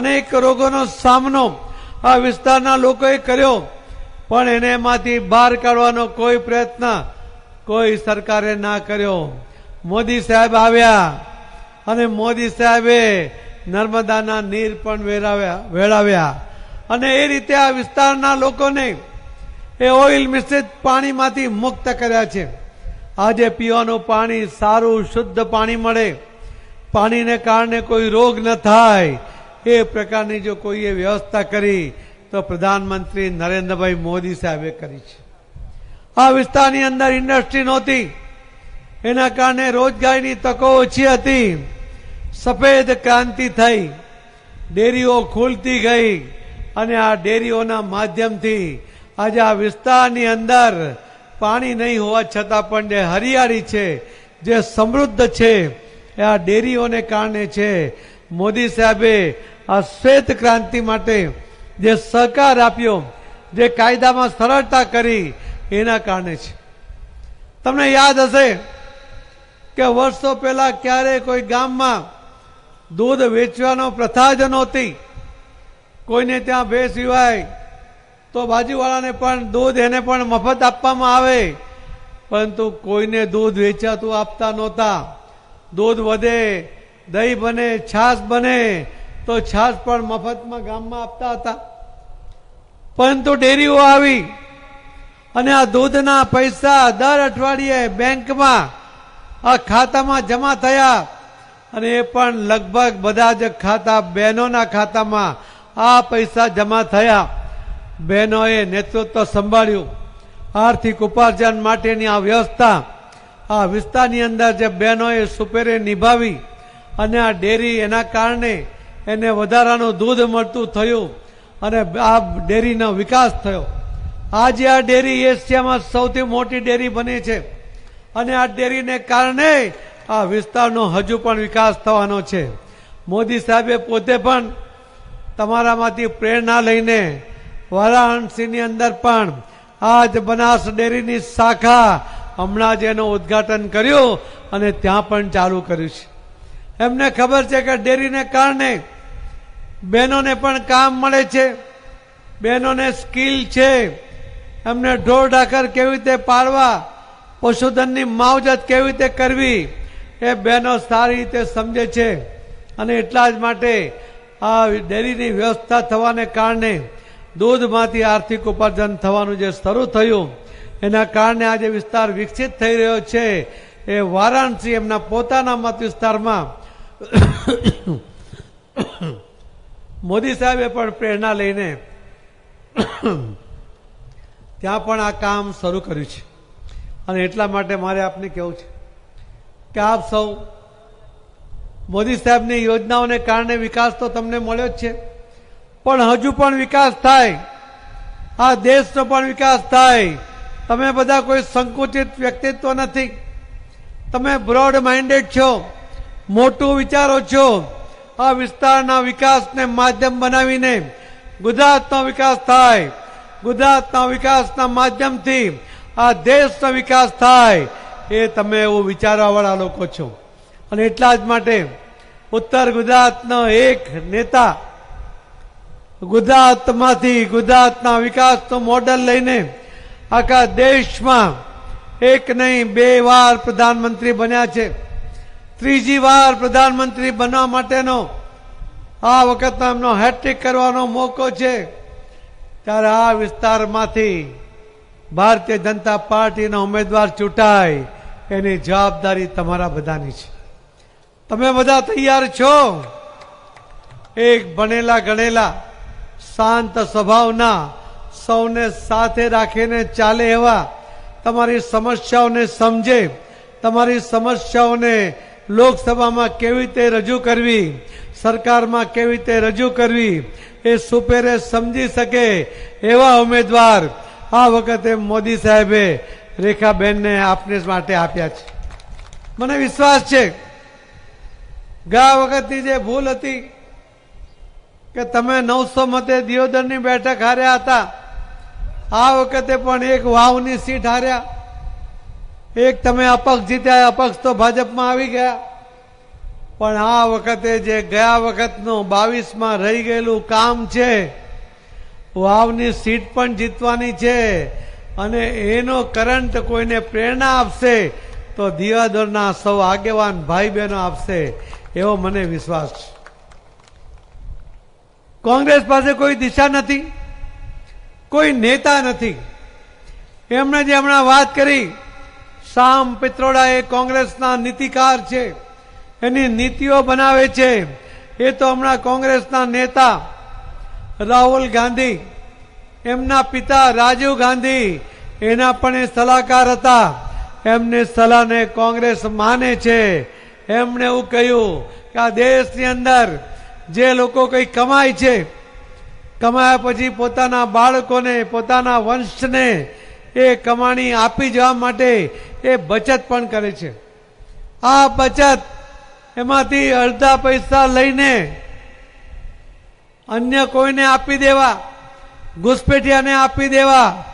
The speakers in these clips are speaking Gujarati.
અનેક રોગોનો સામનો આ વિસ્તારના લોકોએ કર્યો. પણ એને એમાંથી બહાર કાઢવાનો કોઈ પ્રયત્ન કોઈ સરકારે ના કર્યો. મોદી સાહેબ આવ્યા અને મોદી સાહેબે નર્મદાના નીર પણ વેરાવ્યા વેળાવ્યા અને એ રીતે આ વિસ્તારના લોકોને એ ઓઇલ મિશ્રિત પાણીમાંથી મુક્ત કર્યા છે. આજે પીવાનું પાણી સારું, શુદ્ધ પાણી મળે. પાણીને કારણે કોઈ રોગ ન થાય. એ પ્રકારની જો કોઈએ વ્યવસ્થા કરી, તો પ્રધાનમંત્રી નરેન્દ્રભાઈ મોદી સાહેબે કરી છે. આ વિસ્તારની અંદર ઇન્ડસ્ટ્રી નહોતી. એના કારણે રોજગારીની તકો ઓછી હતી. સફેદ ક્રાંતિ થઈ. ડેરીઓ ખુલતી ગઈ અને આ ડેરીઓના માધ્યમથી આજે આ વિસ્તારની અંદર પાણી નહીં હોવા છતાં પણ જે હરિયાળી છે, જે સમૃદ્ધ છે, એ આ ડેરીઓને કારણે છે. મોદી સાહેબે આ શ્વેત ક્રાંતિ માટે જે સહકાર આપ્યો, જે કાયદામાં સરળતા કરી, એના કારણે છે. તમને યાદ હશે કે વર્ષો પહેલા ક્યારે કોઈ ગામમાં દૂધ વેચવાનો પ્રથા જ નહોતી. કોઈને ત્યાં ભેંસ સિવાય તો બાજુવાળાને પણ દૂધ, એને પણ મફત આપવામાં આવે. પરંતુ કોઈને દૂધ વેચાતું આપતા નહોતા. દૂધ વધે, દહીં બને, છાશ બને તો છાશ પણ મફતમાં ગામમાં આપતા હતા. પરંતુ ડેરીઓ આવી અને આ દૂધના પૈસા દર અઠવાડિયે બેંકમાં આ ખાતામાં જમા થયા અને એ પણ લગભગ બધા જ ખાતા બહેનોના ખાતામાં આ પૈસા જમા થયા. બહેનોએ નેતૃત્વ સંભાળ્યું. આર્થિક ઉપાર્જન માટેની આ વ્યવસ્થા આ વિસ્તારની અંદર જે બહેનોએ સુપેરે નિભાવી અને આ ડેરી એના કારણે એને વધારાનું દૂધ મળતું થયું અને આ ડેરીનો વિકાસ થયો. આજે આ ડેરી એશિયામાં સૌથી મોટી ડેરી બની છે. અને આ ડેરીને કારણે આ વિસ્તારનો હજુ પણ વિકાસ થવાનો છે. મોદી સાહેબે પોતે પણ તમારામાંથી પ્રેરણા લઈને વારાણસીની અંદર પણ આજ બનાસ ડેરીની શાખા હમણાં જ એનું ઉદ્ઘાટન કર્યું અને ત્યાં પણ ચાલુ કર્યું છે. એમને ખબર છે કે ડેરીને કારણે બહેનોને પણ કામ મળે છે. બહેનોને સ્કિલ છે. એમને ઢોર ઢાકર કેવી રીતે પાડવા પશુધનની માવજત કેવી રીતે કરવી, એ બહેનો સારી રીતે સમજે છે. અને એટલા જ માટે આ ડેરીની વ્યવસ્થા થવાને કારણે દૂધમાંથી આર્થિક ઉપાર્જન થવાનું જે શરૂ થયું, એના કારણે આજે વિસ્તાર વિકસિત થઈ રહ્યો છે. એ વારાણસી એમના પોતાના મત વિસ્તારમાં મોદી સાહેબે પણ પ્રેરણા લઈને ત્યાં પણ આ કામ શરૂ કર્યું છે. અને એટલા માટે મારે આપને કહેવું છે કે આપ સૌ મોદી સાહેબની યોજનાઓને કારણે વિકાસ તો તમને મળ્યો જ છે, પણ હજુ પણ વિકાસ થાય, આ દેશનો પણ વિકાસ થાય. તમે બધા કોઈ સંકુચિત વ્યક્તિત્વ નથી. તમે બ્રોડ માઇન્ડેડ છો. મોટું વિચારો છો. આ વિસ્તારના વિકાસને માધ્યમ બનાવીને ગુજરાતનો વિકાસ થાય. ગુજરાતના વિકાસના માધ્યમથી આ દેશનો વિકાસ થાય એ તમે એવું વિચારવાવાળા લોકો છો. અને એટલા જ માટે ઉત્તર ગુજરાતનો એક નેતા ગુજરાતમાંથી ગુજરાતના વિકાસનું મોડલ લઈને આખા દેશમાં એક નહીં, બે વાર પ્રધાનમંત્રી બન્યા છે. ત્રીજી વાર પ્રધાનમંત્રી બનવા માટેનો આ વખતનો એમનો હેટ્રિક કરવાનો મોકો છે. ત્યારે આ વિસ્તારમાંથી ભારતીય જનતા પાર્ટીનો ઉમેદવાર ચૂંટાય, એની જવાબદારી તમારા બધાની છે. તમે બધા તૈયાર છો? એક ભણેલા ગણેલા શાંત સ્વભાવના સૌને સાથે રાખીને ચાલે એવા તમારી સમસ્યાઓને સમજે, તમારી સમસ્યાઓને લોકસભામાં કેવી રીતે રજૂ કરવી, સરકારમાં કેવી રીતે રજૂ કરવી, એ સુપેરે સમજી શકે એવા ઉમેદવાર આ વખતે મોદી સાહેબે રેખાબેનને આપને માટે આપ્યા છે. મને વિશ્વાસ છે ગયા વખતની જે ભૂલ હતી કે તમે નવસો મતે દિયોદરની બેઠક હાર્યા હતા, આ વખતે પણ એક વાવની સીટ હાર્યા. એક તમે અપક્ષ જીત્યા અપક્ષ તો ભાજપમાં આવી ગયા. પણ આ વખતે જે ગયા વખતનું બાવીસમાં રહી ગયેલું કામ છે વાવની સીટ પણ જીતવાની છે અને એનો કરંટ કોઈને પ્રેરણા આપશે તો દિવાદોરના સૌ આગેવાન ભાઈ બહેનો આપશે એવો મને વિશ્વાસ છે. કોંગ્રેસ પાસે કોઈ દિશા નથી, કોઈ નેતા નથી. એમણે જે હમણાં વાત કરી શામ પિત્રોડા એ કોંગ્રેસના નીતિકાર છે. એની નીતિઓ બનાવે છે. એ તો હમણાં કોંગ્રેસના નેતા રાહુલ ગાંધી, એમના પિતા રાજીવ ગાંધી, એના પણ એ સલાહકાર હતા. એમની સલાહને કોંગ્રેસ માને છે. એમણે એવું કહ્યું કે આ દેશની અંદર જે લોકો કંઈ કમાય છે, કમાયા પછી પોતાના બાળકોને, પોતાના વંશને એ કમાણી આપી જવા માટે એ બચત પણ કરે છે. આ બચત એમાંથી અડધા પૈસા લઈને અન્ય કોઈને આપી દેવા, ઘુસપેઠિયાને આપી દેવા,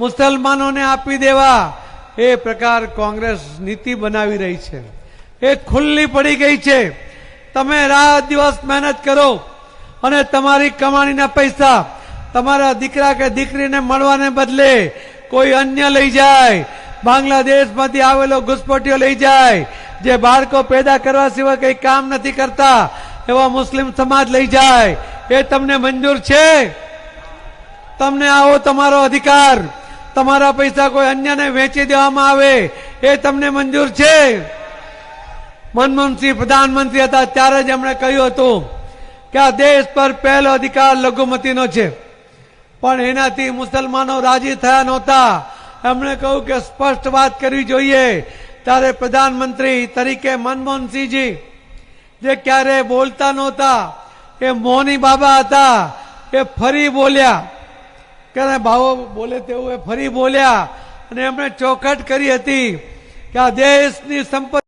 મુસલમાનોને આપી દેવા, એ પ્રકાર કોંગ્રેસ નીતિ બનાવી રહી છે. એ ખુલ્લી પડી ગઈ છે. તમે રાત દિવસ મહેનત કરો અને તમારી કમાણીના પૈસા તમારા દીકરા કે દીકરીને મળવાને બદલે કોઈ અન્ય લઈ જાય બાંગ્લાદેશમાંથી આવેલો ઘુસપોટીઓ લઈ જાય. જે બાળકો પેદા કરવા સિવાય કંઈ કામ નથી કરતા, એવા મુસ્લિમ સમાજ લઈ જાય. એ તમને મંજૂર છે? તમને આવો તમારો અધિકાર. તમારા પૈસા કોઈ અન્યને વેચી દેવામાં આવે. એ તમને મંજૂર છે? મનમોહનસિંહ પ્રધાનમંત્રી હતા, ત્યારે જ એમણે કહ્યું હતું કે આ દેશ પર પહેલો અધિકાર લઘુમતીનો છે. પણ એનાથી મુસલમાનો રાજી થયા નહોતા. એમણે કહ્યું કે સ્પષ્ટ વાત કરવી જોઈએ. ત્યારે પ્રધાનમંત્રી તરીકે મનમોહનસિંહજી, જે ક્યારે બોલતા નહોતા, એ મોની બાબા હતા, એ ફરી બોલ્યા. કે ભાવો બોલે તેવું એ ફરી બોલ્યા અને એમણે ચોખટ કરી હતી કે આ દેશની સંપત્તિ